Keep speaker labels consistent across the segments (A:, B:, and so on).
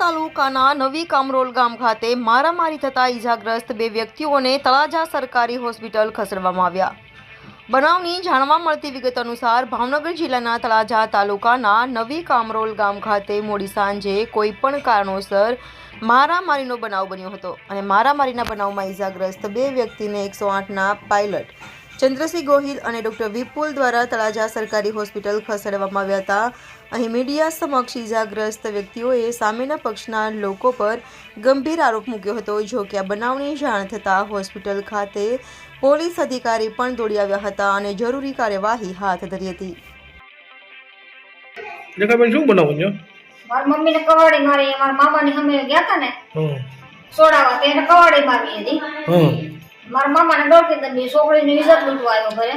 A: તાલુકાના નવી કામરોલ ગામ ખાતે મારામારી થતા ઈજાગ્રસ્ત બે વ્યક્તિઓને તળાજા સરકારી હોસ્પિટલ ખસેડવામાં આવ્યા. બનાવની જાણવા મળતી વિગત અનુસાર ભાવનગર જિલ્લાના તળાજા તાલુકાના નવી કામરોલ ગામ ખાતે મોડી સાંજે કોઈપણ કારણોસર મારામારીનો બનાવ બન્યો હતો અને મારામારીના બનાવમાં ઈજાગ્રસ્ત બે વ્યક્તિને એકસો આઠના પાયલટ ચંદ્રસિંહ ગોહિલ અને ડોક્ટર વિપુલ દ્વારા તળાજા સરકારી હોસ્પિટલ ખસેડવામાં આવ્યા હતા. અહીં મીડિયા સમક્ષ ઈજાગ્રસ્ત વ્યક્તિઓએ સામેના પક્ષના લોકો પર ગંભીર આરોપ મૂક્યો હતો જો કે આ બનાવની જાણ થતાં હોસ્પિટલ ખાતે પોલીસ અધિકારી પણ દોડી આવ્યા હતા અને જરૂરી કાર્યવાહી હાથ ધરી હતી.
B: રેખાબેન શું બનાવું છો?
C: મારી મમ્મીને કવાડી મારી મારા મામાની સામે ગયા હતા ને સોડાવા તેને કવાડી મારી હતી. મારા મામાને ડોકી છોકરી છોકરીની ઇજ્જત લૂંટવા આવ્યો ઘરે.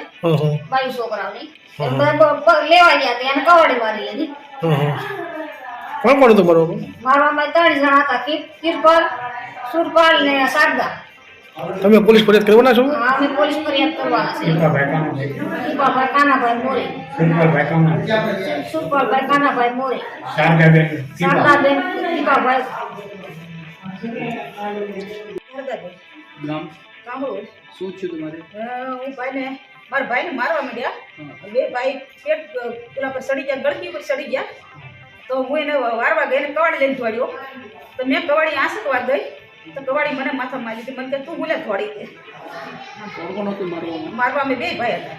C: બાઈ છોકરાઓની. બ- બ- બ- લેવા ગયા હતા એને કવાડી મારી લીધી.
B: હં હં કોણ કોણ હતું બરોબર
C: મારા મામા ત્રણ જણા હતા કિર- કિરપાલ સુરપાલ ને શારદા.
B: તમે પોલીસ ફરિયાદ કરવાના છો?
C: હા, અમે પોલીસ ફરિયાદ કરવાના છે. કિરપાલભાઈ કાનાભાઈ મોરે. સુરપાલભાઈ કાનાભાઈ મોરે. શારદાબેન કિરપાલભાઈ
D: ગામ
E: કામળું
D: શું થયું તમારે?
E: હું ભાઈને મારા ભાઈને મારવા માંડ્યા. બે ભાઈ પેટ પેલા પર સડી ગયા ગળકી પર સડી ગયા. તો હું એને વારવા ગઈ એને કવાડી લઈને ધોડ્યો તો મેં કવાડી આંસકવા ગઈ તો કવાડી મને માથા મારી હતી મને કે તું
D: કોણ હતું મારવામાં.
E: મારવા અમે બે ભાઈ હતા.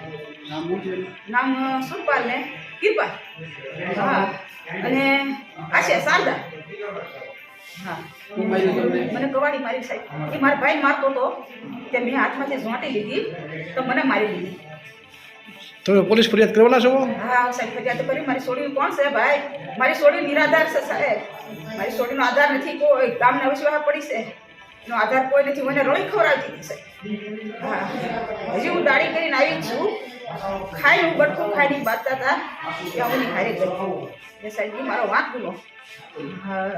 D: નામ
E: સુરપાલ ને હા. અને આશે શારદા. હા. મને કવાડી મારી સાહેબ. એ મારા ભાઈ મારતો હતો. તે મેં હાથમાંથી ઝોંટી લીધી તો મને મારી દીધી.
B: તમે પોલીસ ફરિયાદ કરવાના છો?
E: હા સાહેબ ફરિયાદ કરી. મારી સોડી કોણ છે ભાઈ? મારી સોડી નિરાધાર છે સાહેબ. મારી સોડીનો આધાર નથી કોઈ ગામને અવશ્ય પડી છે. એનો આધાર કોઈ નથી. મને રોઈ ખવડાવી દીધી છે. હા. હજી હું દાડી કરીને આવી છું. ખાઈ હું બટકું ખાઈને બાંધતા હતા. ત્યાં હું ખાઈ ગઈ એ સાહેબ મારો વાંક ગુનો. હા.